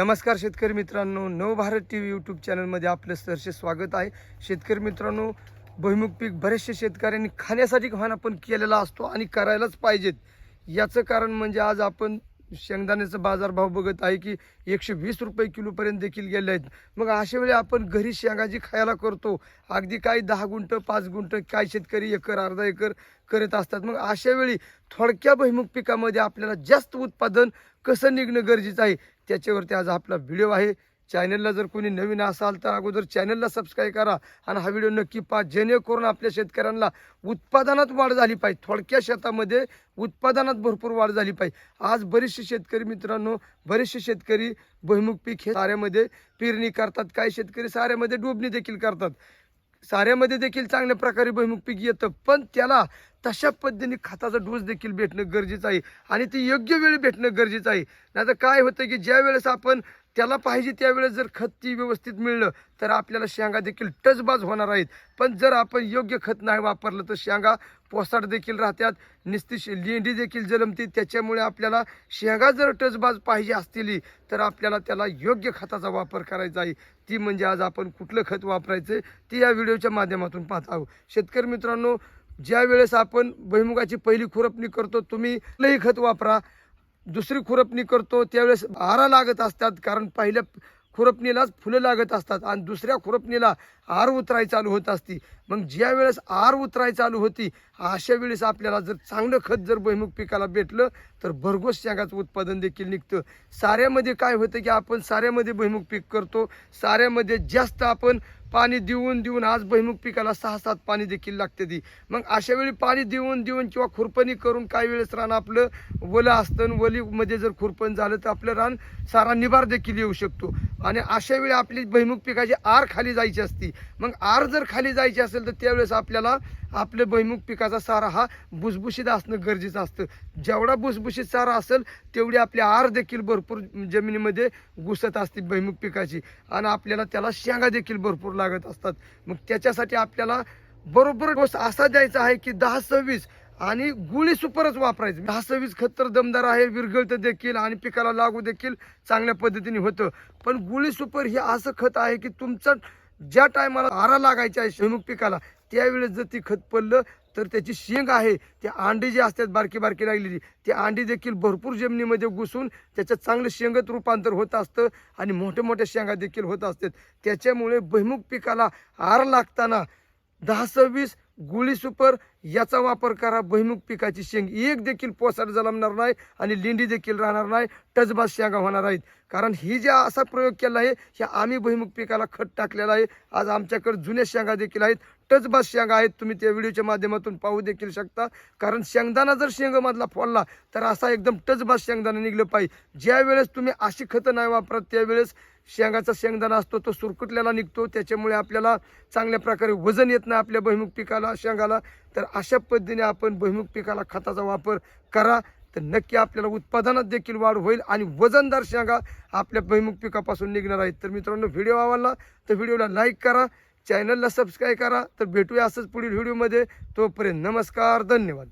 नमस्कार शेतकरी मित्रांनो नवभारत टी व्ही यूट्यूब चॅनलमध्ये आपलं सरसे स्वागत आहे. शेतकरी मित्रांनो भुईमुग पीक बरेचसे शेतकऱ्यांनी खाण्यासाठी खाण आपण केलेला असतो आणि करायलाच पाहिजेत. याचं कारण म्हणजे आज आपण शेंगदाण्याचा बाजारभाव बघत आहे की एकशे वीस रुपये किलोपर्यंत देखील गेले आहेत. मग अशा वेळी आपण घरी शेंगा जी खायला करतो अगदी काही दहा गुंठ पाच गुंठ काय शेतकरी एकर अर्धा एकर करत असतात. मग अशा वेळी थोडक्या भुईमुग पिकामध्ये आपल्याला जास्त उत्पादन कसं निघणं गरजेचं आहे त्याच्यावरती आज आपला व्हिडिओ आहे. चॅनलला जर कोणी नवीन असाल तर अगोदर चॅनलला सबस्क्राईब करा आणि हा व्हिडिओ नक्की पहा. जेणेकरून आपल्या शेतकऱ्यांना उत्पादनात वाढ झाली पाहिजे. थोडक्या शेतामध्ये उत्पादनात भरपूर वाढ झाली पाहिजे. आज बरेचसे शेतकरी मित्रांनो बरेचसे शेतकरी भुईमुग पीक हे साऱ्यामध्ये पेरणी करतात. काही शेतकरी साऱ्यामध्ये डोबणी देखील करतात. साऱ्यामध्ये देखील चांगल्या प्रकारे भुईमुग पीक येतं. पण त्याला तशा पद्धतीने खताचा डोस देखील भेटणं गरजेचं आहे. आणि ते योग्य वेळी भेटणं गरजेचं आहे. नाहीतर काय होतं की ज्या वेळेस आपण त्याला पाहिजे त्यावेळेस जर खत ती व्यवस्थित मिळलं तर आपल्याला शेंगा देखील टचबाज होणार आहेत. पण जर आपण योग्य खत नाही वापरलं तर शेंगा पोसाट देखील राहतात निस्ती लेंडी देखील जलमते. त्याच्यामुळे आपल्याला शेंगा जर टचबाज पाहिजे असतील तर आपल्याला त्याला योग्य खताचा वापर करायचा आहे. ती म्हणजे आज आपण कुठलं खत वापरायचं ती या व्हिडिओच्या माध्यमातून पाहत आहोत. शेतकरी मित्रांनो ज्या वेळेस आपण भुईमुगाची पहिली खुरपणी करतो तुम्ही लई खत वापरा दुसरी खुरपणी करतो त्यावेळेस हारा लागत असतात कारण पहिल्या खुरपणीलाच फुलं लागत असतात आणि दुसऱ्या खुरपणीला आर उतराय चालू होत असती. मग ज्या वेळेस आर उतराय चालू होती अशा वेळेस आपल्याला जर चांगलं खत जर भुईमुग पिकाला भेटलं तर भरघोस शेंगाचं उत्पादन देखील निघतं. साऱ्यामध्ये काय होतं की आपण साऱ्यामध्ये भुईमुग पीक करतो साऱ्यामध्ये जास्त आपण पाणी देऊन देऊन आज भुईमुग पिकाला सहा सात पाणी देखील लागते ती. मग अशा वेळी पाणी देऊन देऊन किंवा खुरपणी करून काही वेळेस रान आपलं वलं असतं आणि वलीमध्ये जर खुरपण झालं तर आपलं रान सारा निभार देखील येऊ शकतो. आणि अशा वेळी आपली भुईमुग पिकाची आर खाली जायची असती. मग आर जर खाली जायची असेल तर त्यावेळेस आपल्याला आपले भैमुख पिकाचा सारा हा भुसभुशीत असणं गरजेचं असतं. जेवढा भुसभुशीत सारा असेल तेवढी आपली आर देखील भरपूर जमिनीमध्ये घुसत असते भुईमुग पिकाची. आणि आपल्याला त्याला शेंगा देखील भरपूर लागत असतात. मग त्याच्यासाठी आपल्याला बरोबर डोस असा द्यायचा आहे की दहा सव्वीस आणि गुळी सुपरच वापरायचं. दहा सव्वीस खत तर दमदार आहे विरघळतं देखील आणि पिकाला लागू देखील चांगल्या पद्धतीने होतं. पण गुळी सुपर हे असं खत आहे की तुमचं ज्या टायमाला आरा लागायचा आहे शेमुख पिकाला त्यावेळेस जर ती खत पडलं तर त्याची शेंग आहे. ते अंडी जी असतात बारकी बारकी लागलेली ती अंडी देखील भरपूर जमिनीमध्ये घुसून त्याच्यात चांगलं शेंगत रूपांतर होत असतं आणि मोठ्या मोठ्या शेंगा देखील होत असतात. त्याच्यामुळे भुईमुग पिकाला आर लागताना दहा सव्वीस गुळी सुपर याचा वापर करा. भुईमुग पिकाची शेंग एक देखील पोसाट जलमणार नाही आणि लिंडी देखील राहणार नाही. टचबाज शेंगा होणार आहेत. कारण ही जे असा प्रयोग केला आहे हे आम्ही भुईमुग पिकाला खत टाकलेला आहे. आज आमच्याकडे जुन्या शेंगा देखील आहेत. टचबाज शेंगा आहेत. तुम्ही त्या व्हिडिओच्या माध्यमातून पाहू देखील शकता. कारण शेंगदाणा जर शेंगमधला फोडला तर असा एकदम टचबाज शेंगदाणा निघलं पाहिजे. ज्यावेळेस तुम्ही अशी खतं नाही वापरत त्यावेळेस शेंगाचा शेंगदाणा असतो तो सुरकुटल्याला निघतो. त्याच्यामुळे आपल्याला चांगल्या प्रकारे वजन येत नाही आपल्या भुईमुग पिकाला शेंगाला. तर अशा पद्धतीने आपण भुईमुग पिकाला खताचा वापर करा. तर नक्की आपल्याला उत्पादनात देखील वाढ होईल आणि वजनदार शेंगा आपल्या भुईमुग पिकापासून निघणार आहेत. तर मित्रांनो व्हिडिओ आवडला तर व्हिडिओला लाईक करा चॅनलला सबस्क्राईब करा. तर भेटूया असंच पुढील व्हिडिओमध्ये. तोपर्यंत नमस्कार धन्यवाद.